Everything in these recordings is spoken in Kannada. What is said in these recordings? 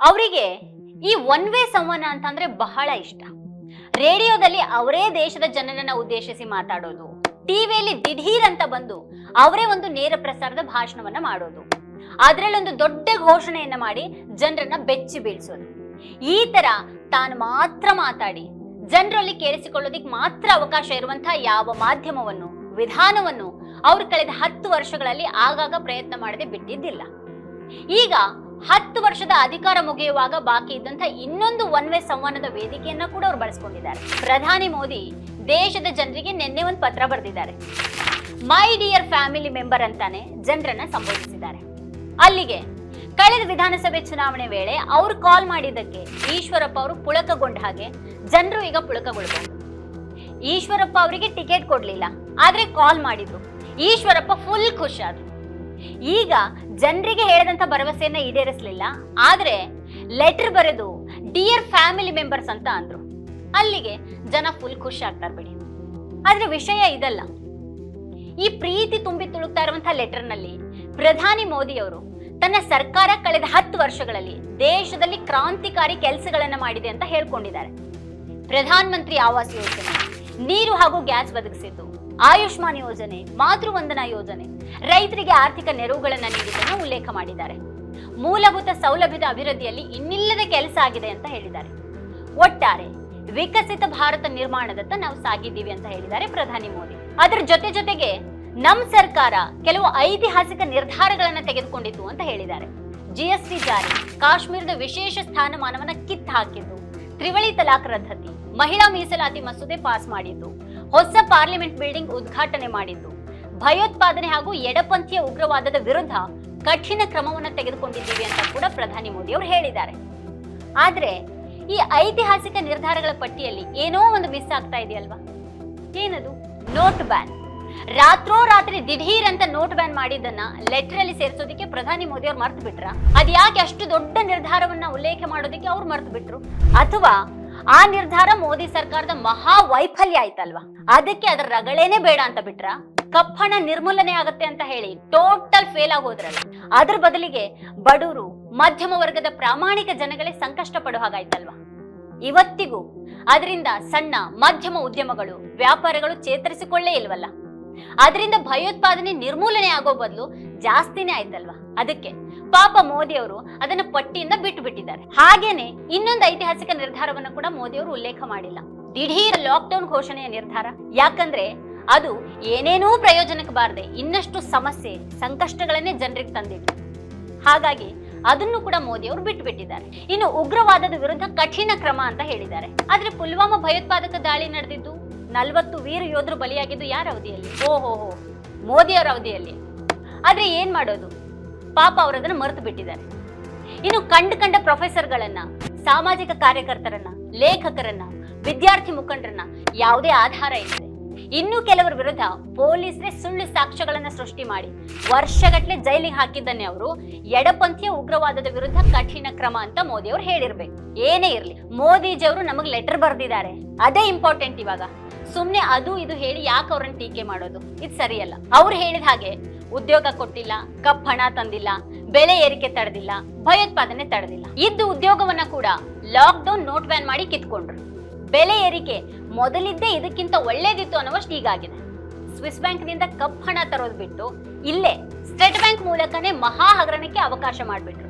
ಅವರಿಗೆ ಈ ಒನ್ ವೇ ಸಂವಹನ ಅಂತಂದ್ರೆ ಬಹಳ ಇಷ್ಟ. ರೇಡಿಯೋದಲ್ಲಿ ಅವರೇ ದೇಶದ ಜನರನ್ನ ಉದ್ದೇಶಿಸಿ ಮಾತಾಡೋದು. ಟಿವಿಯಲ್ಲಿ ದಿಢೀರ್ ಅಂತ ಬಂದು ಅವರೇ ಒಂದು ನೇರ ಪ್ರಸಾರದ ಭಾಷಣವನ್ನ ಮಾಡೋದು. ಅದರಲ್ಲೊಂದು ದೊಡ್ಡ ಘೋಷಣೆಯನ್ನ ಮಾಡಿ ಜನರನ್ನ ಬೆಚ್ಚಿ ಬೀಳ್ಸೋದು. ಈ ತರ ತಾನು ಮಾತ್ರ ಮಾತಾಡಿ, ಜನರಲ್ಲಿ ಕೇಳಿಸಿಕೊಳ್ಳೋದಿಕ್ ಮಾತ್ರ ಅವಕಾಶ ಇರುವಂತಹ ಯಾವ ಮಾಧ್ಯಮವನ್ನು, ವಿಧಾನವನ್ನು ಅವ್ರು ಕಳೆದ ಹತ್ತು ವರ್ಷಗಳಲ್ಲಿ ಆಗಾಗ ಪ್ರಯತ್ನ ಮಾಡದೆ ಬಿಟ್ಟಿದ್ದಿಲ್ಲ. ಈಗ ಹತ್ತು ವರ್ಷದ ಅಧಿಕಾರ ಮುಗಿಯುವಾಗ ಬಾಕಿ ಇದ್ದಂಥ ಇನ್ನೊಂದು ಒನ್ ವೇ ಸಂವಹನದ ವೇದಿಕೆಯನ್ನ ಕೂಡ ಅವರು ಬಳಸ್ಕೊಂಡಿದ್ದಾರೆ. ಪ್ರಧಾನಿ ಮೋದಿ ದೇಶದ ಜನರಿಗೆ ನಿನ್ನೆ ಒಂದು ಪತ್ರ ಬರೆದಿದ್ದಾರೆ. ಮೈ ಡಿಯರ್ ಫ್ಯಾಮಿಲಿ ಮೆಂಬರ್ ಅಂತಾನೆ ಜನರನ್ನ ಸಂಬೋಧಿಸಿದ್ದಾರೆ. ಅಲ್ಲಿಗೆ ಕಳೆದ ವಿಧಾನಸಭೆ ಚುನಾವಣೆ ವೇಳೆ ಅವರು ಕಾಲ್ ಮಾಡಿದ್ದಕ್ಕೆ ಈಶ್ವರಪ್ಪ ಅವರು ಪುಳಕಗೊಂಡ ಹಾಗೆ ಜನರು ಈಗ ಪುಳಕಗೊಳ್ಬಹುದು ಈಶ್ವರಪ್ಪ ಅವರಿಗೆ ಟಿಕೆಟ್ ಕೊಡ್ಲಿಲ್ಲ, ಆದ್ರೆ ಕಾಲ್ ಮಾಡಿದ್ರು. ಈಶ್ವರಪ್ಪ ಫುಲ್ ಖುಷಾದ್ರು ಈಗ ಜನರಿಗೆ ಹೇಳಿದಂತ ಭರವಸೆಯನ್ನ ಈಡೇರಿಸಲಿಲ್ಲ. ಆದ್ರೆ ಲೆಟರ್ ಬರೆದು ಡಿಯರ್ ಫ್ಯಾಮಿಲಿ ಮೆಂಬರ್ಸ್ ಅಂತ ಅಂದ್ರು. ಅಲ್ಲಿಗೆ ಜನ ಫುಲ್ ಖುಷಿ ಆಗ್ತಾರೆ ಬಿಡಿ. ಆದ್ರೆ ವಿಷಯ ಇದಲ್ಲ. ಈ ಪ್ರೀತಿ ತುಂಬಿ ತುಳುಕ್ತಾ ಇರುವಂತಹ ಲೆಟರ್ನಲ್ಲಿ ಪ್ರಧಾನಿ ಮೋದಿ ಅವರು ತನ್ನ ಸರ್ಕಾರ ಕಳೆದ ಹತ್ತು ವರ್ಷಗಳಲ್ಲಿ ದೇಶದಲ್ಲಿ ಕ್ರಾಂತಿಕಾರಿ ಕೆಲಸಗಳನ್ನು ಮಾಡಿದೆ ಅಂತ ಹೇಳ್ಕೊಂಡಿದ್ದಾರೆ. ಪ್ರಧಾನಮಂತ್ರಿ ಆವಾಸ್ ಯೋಜನೆ. ನೀರು ಹಾಗೂ ಗ್ಯಾಸ್ ಒದಗಿಸಿದ್ದು ಆಯುಷ್ಮಾನ್ ಯೋಜನೆ, ಮಾತೃವಂದನಾ ಯೋಜನೆ. ರೈತರಿಗೆ ಆರ್ಥಿಕ ನೆರವುಗಳನ್ನು ನೀಡಿದ್ದನ್ನು ಉಲ್ಲೇಖ ಮಾಡಿದ್ದಾರೆ. ಮೂಲಭೂತ ಸೌಲಭ್ಯದ ಅಭಿವೃದ್ಧಿಯಲ್ಲಿ ಇನ್ನಿಲ್ಲದ ಕೆಲಸ ಆಗಿದೆ ಅಂತ ಹೇಳಿದ್ದಾರೆ. ಒಟ್ಟಾರೆ, ವಿಕಸಿತ ಭಾರತ ನಿರ್ಮಾಣದತ್ತ ನಾವು ಸಾಗಿದ್ದೀವಿ ಅಂತ ಹೇಳಿದ್ದಾರೆ ಪ್ರಧಾನಿ ಮೋದಿ. ಅದರ ಜೊತೆ ಜೊತೆಗೆ ನಮ್ಮ ಸರ್ಕಾರ ಕೆಲವು ಐತಿಹಾಸಿಕ ನಿರ್ಧಾರಗಳನ್ನು ತೆಗೆದುಕೊಂಡಿತ್ತು ಅಂತ ಹೇಳಿದ್ದಾರೆ. ಜಿಎಸ್ಟಿ ಜಾರಿ, ಕಾಶ್ಮೀರದ ವಿಶೇಷ ಸ್ಥಾನಮಾನವನ್ನ ಕಿತ್ತು ಹಾಕಿದ್ದು ತ್ರಿವಳಿ ತಲಾಖ್ ರದ್ದತಿ. ಮಹಿಳಾ ಮೀಸಲಾತಿ ಮಸೂದೆ ಪಾಸ್ ಮಾಡಿದ್ದು, ಹೊಸ ಪಾರ್ಲಿಮೆಂಟ್ ಬಿಲ್ಡಿಂಗ್ ಉದ್ಘಾಟನೆ ಮಾಡಿದ್ದು. ಭಯೋತ್ಪಾದನೆ ಹಾಗೂ ಎಡಪಂಥೀಯ ಉಗ್ರವಾದದ ವಿರುದ್ಧ ಕಠಿಣ ಕ್ರಮವನ್ನು ತೆಗೆದುಕೊಂಡಿದ್ದೀವಿ ಅಂತ ಕೂಡ ಪ್ರಧಾನಿ ಮೋದಿ ಅವರು ಹೇಳಿದ್ದಾರೆ. ಆದ್ರೆ ಈ ಐತಿಹಾಸಿಕ ನಿರ್ಧಾರಗಳ ಪಟ್ಟಿಯಲ್ಲಿ ಏನೋ ಒಂದು ಮಿಸ್ ಆಗ್ತಾ ಇದೆಯಲ್ವಾ? ಏನದು? Note ban. ರಾತ್ರೋ ರಾತ್ರಿ ದಿಢೀರ್ ಅಂತ ನೋಟ್ ಬ್ಯಾನ್ ಮಾಡಿದ್ದನ್ನ ಲೆಟರ್ ಅಲ್ಲಿ ಸೇರಿಸೋದಕ್ಕೆ ಪ್ರಧಾನಿ ಮೋದಿ ಅವ್ರು ಮರ್ತು ಬಿಟ್ರ ಅದ್ಯಾಕೆ ಅಷ್ಟು ದೊಡ್ಡ ನಿರ್ಧಾರವನ್ನ ಉಲ್ಲೇಖ ಮಾಡೋದಕ್ಕೆ ಅವ್ರು ಮರ್ತು ಬಿಟ್ರು ಅಥವಾ ಆ ನಿರ್ಧಾರ ಮೋದಿ ಸರ್ಕಾರದ ಮಹಾ ವೈಫಲ್ಯ ಆಯ್ತಲ್ವಾ? ಅದಕ್ಕೆ ಅದರ ರಗಳೇನೆ ಬೇಡ ಅಂತ ಬಿಟ್ರ? ಕಪ್ಪಣ ನಿರ್ಮೂಲನೆ ಆಗತ್ತೆ ಅಂತ ಹೇಳಿ ಟೋಟಲ್ ಫೇಲ್ ಆಗೋದ್ರಲ್ಲ ಅದ್ರ ಬದಲಿಗೆ ಬಡವರು ಮಧ್ಯಮ ವರ್ಗದ ಪ್ರಾಮಾಣಿಕ ಜನಗಳೇ ಸಂಕಷ್ಟ ಪಡೋ ಹಾಗಾಯ್ತಲ್ವಾ? ಇವತ್ತಿಗೂ, ಅದರಿಂದ ಸಣ್ಣ, ಮಧ್ಯಮ ಉದ್ಯಮಗಳು, ವ್ಯಾಪಾರಗಳು ಚೇತರಿಸಿಕೊಳ್ಳೇ ಇಲ್ವಲ್ಲ? ಅದರಿಂದ ಭಯೋತ್ಪಾದನೆ ನಿರ್ಮೂಲನೆ ಆಗೋ ಬದಲು ಜಾಸ್ತಿನೇ ಆಯ್ತಲ್ವಾ? ಅದಕ್ಕೆ ಪಾಪ ಮೋದಿ ಅವರು ಅದನ್ನ ಪಟ್ಟಿಯಿಂದ ಬಿಟ್ಟು ಬಿಟ್ಟಿದ್ದಾರೆ. ಹಾಗೇನೆ ಇನ್ನೊಂದು ಐತಿಹಾಸಿಕ ನಿರ್ಧಾರವನ್ನ ಕೂಡ ಮೋದಿ ಅವರು ಉಲ್ಲೇಖ ಮಾಡಿಲ್ಲ. ದಿಢೀರ್ ಲಾಕ್ಡೌನ್ ಘೋಷಣೆಯ ನಿರ್ಧಾರ. ಯಾಕಂದ್ರೆ ಅದು ಏನೇನೂ ಪ್ರಯೋಜನಕ್ಕೆ ಬಾರದೆ ಇನ್ನಷ್ಟು ಸಮಸ್ಯೆ, ಸಂಕಷ್ಟಗಳನ್ನೇ ಜನರಿಗೆ ತಂದಿತ್ತು ಹಾಗಾಗಿ ಅದನ್ನು ಕೂಡ ಮೋದಿ ಅವರು ಬಿಟ್ಟು ಬಿಟ್ಟಿದ್ದಾರೆ. ಇನ್ನು ಉಗ್ರವಾದದ ವಿರುದ್ಧ ಕಠಿಣ ಕ್ರಮ ಅಂತ ಹೇಳಿದ್ದಾರೆ. ಆದ್ರೆ ಪುಲ್ವಾಮಾ ಭಯೋತ್ಪಾದಕ ದಾಳಿ ನಡೆದಿದ್ದು ನಲವತ್ತು ವೀರ ಯೋಧರು ಬಲಿಯಾಗಿದ್ದು ಯಾರ ಅವಧಿಯಲ್ಲಿ? ಓಹೋ ಹೋ ಮೋದಿಯವರ ಅವಧಿಯಲ್ಲಿ. ಆದ್ರೆ ಏನ್ ಮಾಡೋದು? ಪಾಪ ಅವರದನ್ನ ಮರೆತು ಬಿಟ್ಟಿದ್ದಾರೆ. ಇನ್ನು ಕಂಡು ಕಂಡ ಪ್ರೊಫೆಸರ್ಗಳನ್ನ, ಸಾಮಾಜಿಕ ಕಾರ್ಯಕರ್ತರನ್ನ, ಲೇಖಕರನ್ನ, ವಿದ್ಯಾರ್ಥಿ ಮುಖಂಡರನ್ನ ಯಾವುದೇ ಆಧಾರ ಇಲ್ಲದೆ, ಇನ್ನು ಕೆಲವರ ವಿರುದ್ಧ ಪೊಲೀಸರೇ ಸುಳ್ಳು ಸಾಕ್ಷ್ಯಗಳನ್ನ ಸೃಷ್ಟಿ ಮಾಡಿ ವರ್ಷಗಟ್ಟಲೆ ಜೈಲಿಗೆ ಹಾಕಿದ್ದನ್ನೇ ಅವರು ಎಡಪಂಥೀಯ ಉಗ್ರವಾದದ ವಿರುದ್ಧ ಕಠಿಣ ಕ್ರಮ ಅಂತ ಮೋದಿ ಅವರು ಹೇಳಿರ್ಬೇಕು. ಏನೇ ಇರ್ಲಿ ಮೋದಿಜಿ ಅವರು ನಮಗೆ ಲೆಟರ್ ಬರೆದಿದ್ದಾರೆ. ಅದೇ ಇಂಪಾರ್ಟೆಂಟ್ ಇವಾಗ. ಸುಮ್ನೆ ಅದು ಇದು ಹೇಳಿ ಯಾಕೆ ಅವ್ರನ್ನ ಟೀಕೆ ಮಾಡೋದು? ಇದು ಸರಿಯಲ್ಲ. ಅವ್ರು ಹೇಳಿದ ಹಾಗೆ ಉದ್ಯೋಗ ಕೊಟ್ಟಿಲ್ಲ, ಕಪ್ ಹಣ ತಂದಿಲ್ಲ, ಬೆಲೆ ಏರಿಕೆ ತಡೆದಿಲ್ಲ, ಭಯೋತ್ಪಾದನೆ ತಡೆದಿಲ್ಲ. ಇದ್ದು ಉದ್ಯೋಗವನ್ನ ಕೂಡ ಲಾಕ್ ಡೌನ್ ನೋಟ್ ಬ್ಯಾನ್ ಮಾಡಿ ಕಿತ್ಕೊಂಡ್ರು. ಬೆಲೆ ಏರಿಕೆ ಮೊದಲಿದ್ದೇ ಇದಕ್ಕಿಂತ ಒಳ್ಳೇದಿತ್ತು ಅನ್ನುವಷ್ಟು ಈಗಾಗಿದೆ. ಸ್ವಿಸ್ ಬ್ಯಾಂಕ್ನಿಂದ ಕಪ್ ಹಣ ತರೋದು ಬಿಟ್ಟು ಇಲ್ಲೇ ಸ್ಟೇಟ್ ಬ್ಯಾಂಕ್ ಮೂಲಕನೇ ಮಹಾ ಹಗರಣಕ್ಕೆ ಅವಕಾಶ ಮಾಡಿಬಿಟ್ರು.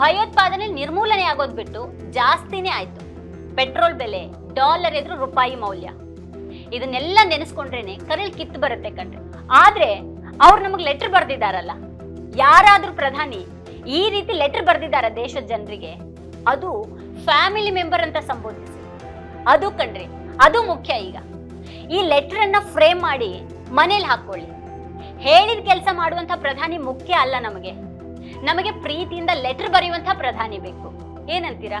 ಭಯೋತ್ಪಾದನೆ ನಿರ್ಮೂಲನೆ ಆಗೋದು ಬಿಟ್ಟು ಜಾಸ್ತಿನೇ ಆಯ್ತು. ಪೆಟ್ರೋಲ್ ಬೆಲೆ ಡಾಲರ್ ಎದುರು ರೂಪಾಯಿ ಮೌಲ್ಯ. ಇದನ್ನೆಲ್ಲ ನೆನೆಸ್ಕೊಂಡ್ರೇನೆ ಕರೆಲ್ ಕಿತ್ತು ಬರುತ್ತೆ ಕಣ್ರಿ. ಆದ್ರೆ ಅವ್ರು ನಮಗೆ ಲೆಟರ್ ಬರ್ದಿದಾರಲ್ಲ ಯಾರಾದ್ರೂ ಪ್ರಧಾನಿ ಈ ರೀತಿ ಲೆಟರ್ ಬರ್ದಿದಾರ ದೇಶದ ಜನರಿಗೆ, ಅದು ಫ್ಯಾಮಿಲಿ ಮೆಂಬರ್ ಅಂತ ಸಂಬೋಧಿಸಿ. ಅದು ಕಣ್ರಿ, ಅದು ಮುಖ್ಯ ಈಗ. ಈ ಲೆಟರ್ ಅನ್ನ ಫ್ರೇಮ್ ಮಾಡಿ ಮನೇಲಿ ಹಾಕೊಳ್ಳಿ. ಹೇಳಿದ ಕೆಲಸ ಮಾಡುವಂತ ಪ್ರಧಾನಿ ಮುಖ್ಯ ಅಲ್ಲ ನಮಗೆ. ನಮಗೆ ಪ್ರೀತಿಯಿಂದ ಲೆಟರ್ ಬರೆಯುವಂತ ಪ್ರಧಾನಿ ಬೇಕು. ಏನಂತೀರಾ?